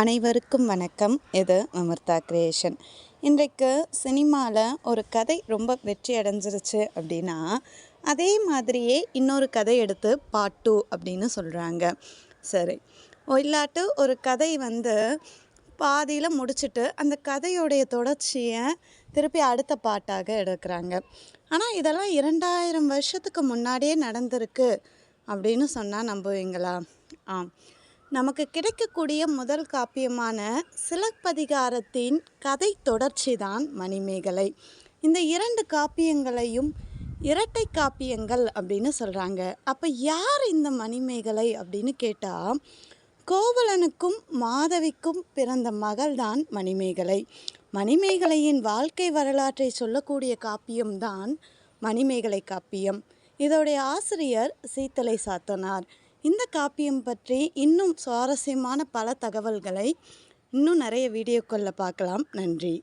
அனைவருக்கும் வணக்கம். இது அமிர்தா கிரியேஷன். இன்றைக்கு சினிமாவில் ஒரு கதை ரொம்ப வெற்றி அடைஞ்சிருச்சு அப்படின்னா அதே மாதிரியே இன்னொரு கதை எடுத்து பார்ட் டூ அப்படின்னு சொல்கிறாங்க சரி. இல்லாட்டு ஒரு கதை வந்து பாதியில் முடிச்சுட்டு அந்த கதையோடைய தொடர்ச்சியை திருப்பி அடுத்த பாட்டாக எடுக்கிறாங்க. ஆனால் இதெல்லாம் இரண்டாயிரம் வருஷத்துக்கு முன்னாடியே நடந்திருக்கு அப்படின்னு சொன்னால் நம்புவீங்களா? ஆ நமக்கு கிடைக்கக்கூடிய முதல் காப்பியமான சிலப்பதிகாரத்தின் கதை தொடர்ச்சி தான் மணிமேகலை. இந்த இரண்டு காப்பியங்களையும் இரட்டை காப்பியங்கள் அப்படின்னு சொல்கிறாங்க அப்போ யார் இந்த மணிமேகலை அப்படின்னு கேட்டால் கோவலனுக்கும் மாதவிக்கும் பிறந்த மகள்தான் மணிமேகலை. மணிமேகலையின் வாழ்க்கை வரலாற்றை சொல்லக்கூடிய காப்பியம்தான் மணிமேகலை காப்பியம். இதோடைய ஆசிரியர் சீத்தலை சாத்தனார். இந்த காப்பியம் பற்றி இன்னும் சுவாரஸ்யமான பல தகவல்களை இன்னும் நிறைய வீடியோக்களில் பார்க்கலாம். நன்றி.